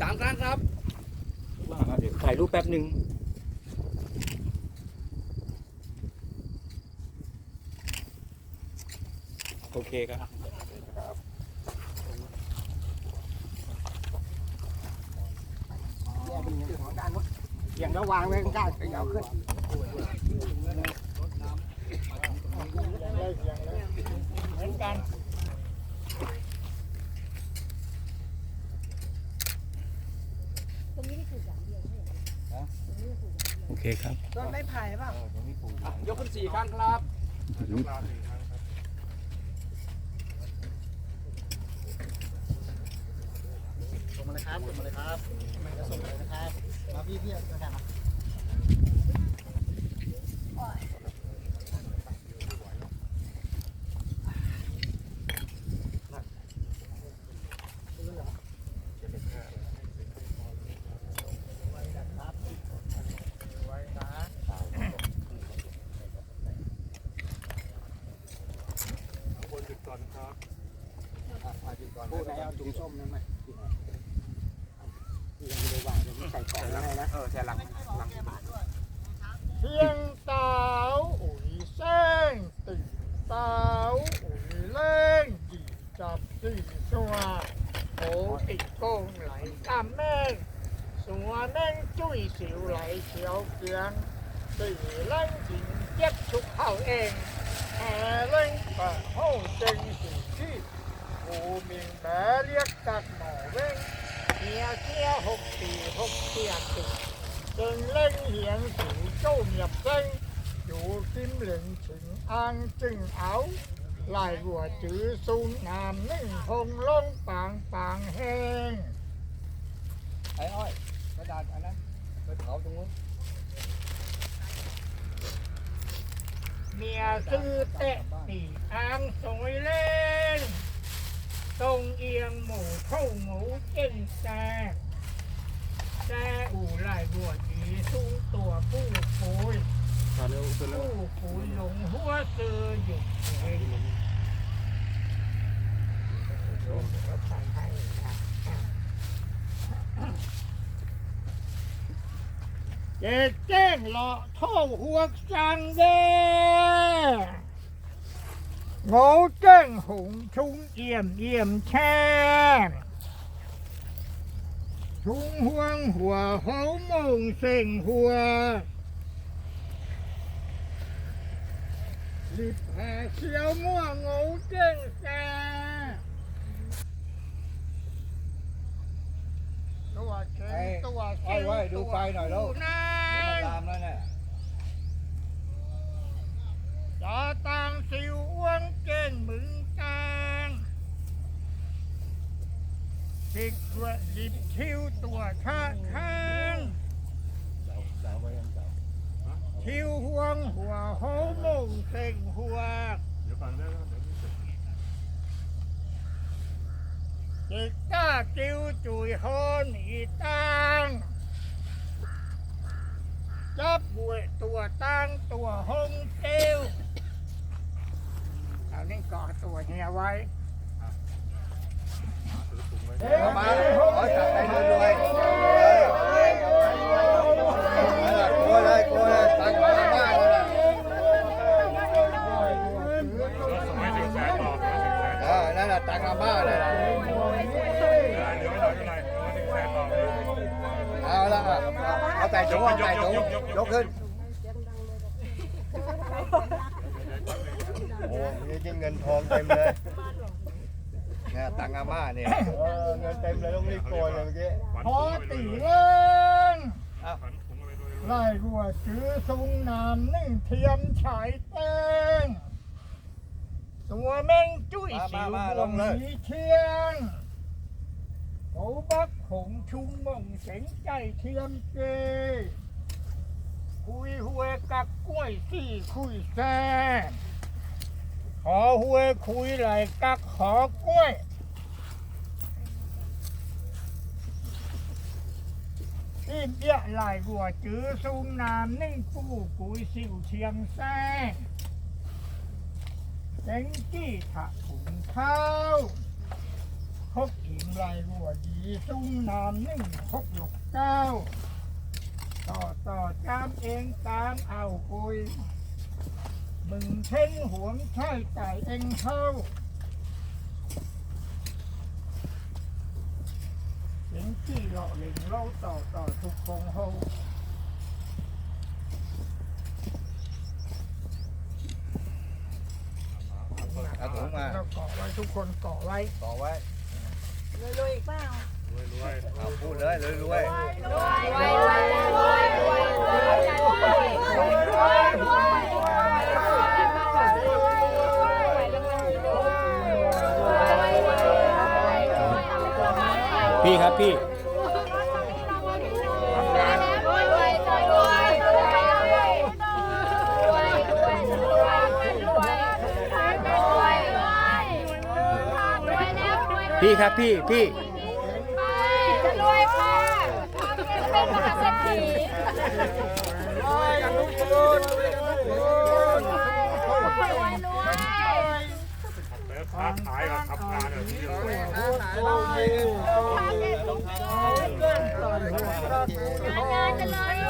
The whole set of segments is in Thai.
สามครั้งครับเดี๋ยวถ่ายรูปแป๊บหนึ่งโอเคครับอย่างระวางไว้ข้างๆเอาขึ้นเหมือนกัน เคครับต้นไม้ไผ่เปล่ายกขึ้นสี่ครั้งครับส่งมาเลยครับส่งมาเลยครับจะส่งเลยนะครับมาพี่พี่ ๆนะครับพูดไหนเอาถุงส้มนั่นไหมที่ยังไม่ได้วางยังไม่ใส่ของอะไรนะเออแช่หลังหลังเพียงเตาอุ่ยเส้นตีเตาอุ่ยเล่งจีจับตีสัวโอ้ติดโกงไหลตามแม่งสัวแม่งจุ้ยสิวไหลเขียวเกลียงตีเล่งจิงเจ็บชุกเข้าเองแห่เว่าเฮาจงสิที่ผู้มีแม่เรียกจากหมอเว้งเฮียเกียหกปีหกเกียติจึงเล่งเหียนสูเจ้าเหยียบเจงอยู่กิมเหลิงถึงอ่างจึงเอาลายหัวจื้อสูงนามนิ่งคงลงปางปางแห้งไอ้อ้อยกระดาษอันนั้นไปเผาตรงนู้น มียซื้อเตะปีอ่างสวยเล่นตรงเอียงหมูเข้าหมูเจนแซ่แซ่อู่ไล่บัวดีสู้ตัวผู้ปุยผู้ปุยหลงหัวซื้ออยู่เอง เจ๊แจ้งหล่อท่อหัวจังเด้โง่เจ้งหงชุงเอี่ยมเอี่ยมแช่ชุงห่วงหัวเขามงเส่งหัวลิบแห่เขียวม่วงโง่เจ้งแซ่ตัวเข็งตัวเข็งตัวผู้นา ยตามแล้วเนี่ยจอตังสิวอ้วงเก่งมึงกลางสิกวะลิบคิวตัวข้าข้างคิวห่วงหัวโหมงเส่งหัวจิกก้าจิวจุยโหนอีตัง จับหวยตัวตั้งตัวหงเกลวเอานี่เกาะตัวเฮียไว้เข้ามาขอจับไปรวยๆกลัวเลยกลัวเลยตังค์มาบ้านเลยเออนั่นแหละตังค์มาบ้านเลยเอา ละเอาใส่ถุงเอาใส่ถุงยกขึ้นโอ้ยจริงเงินทองเต็มเลยเนี่ยตังอาม่าเนี่ยเออเงินเต็มเลยต้องรีบโกยเลยเมื่อกี้พอตีเล่นไล่หัวจื้อสูงน้ำนึ่งเทียมฉายเต้งตัวแม่งจุ้ยสิวบวงมีเชียง โอ้บักหงชุงมงเสงใจเทียมเจคุยหวยกับกล้วยสี่คุยแซ่ขอหว พกหิมลายหัวดีตุ้งนามนึ่งพกหลกเก้า ต่อต่อตามเองตามเอาคุย มึงเช่นหวงใช่ไก่เองเท่าเห็นที่หลาะหล่งเล่าต่อต่อทุกคงเฮาเอาถุงมาเราเกาะไว้ทุกคนเกาะไว้ ต่อไว้ รวยๆอีกเปล่าเอาพูดเลยรวยรวยรวยรวยรวยรวยรวยรวยรวยรวยพี่ครับพี่ พี่ครับพี่พี่จะรวยค่ะเป็นมหาเศรษฐีรวยทุกคนรวยทุกคนรวยรวยค้าขายกับทำงานแบบนี้เลยโอ้ยงานจะเลย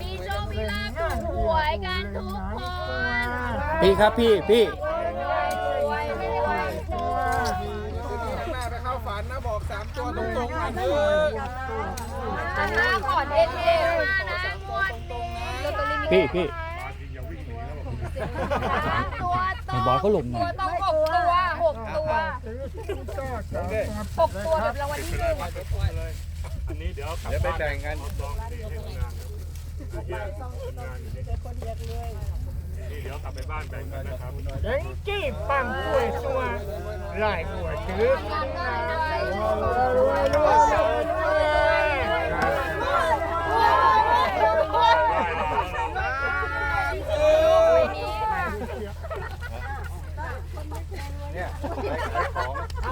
มีโชค มีลาภถูกหวยกันทุกคนพี่ครับพี่พี่มาก่อนตาเอ็นเอมานะมวดนี้ พี่พี่ ตัวโตไอ้บอสเขาหลงหน่ตัอวย ต้องหกตัวหกตัวหกตัวแบบรางวัลที่หนึ่งอันนี้เดี๋ยวกลับเดี๋ยวไปบ้านแบ่งกันเอาซองที่ให้ทำงานเฮียทำงานอยู่นี่นี่เดี๋ยวกลับไปบ้านแบ่งกันนะครับเด้งจี้ปังกล้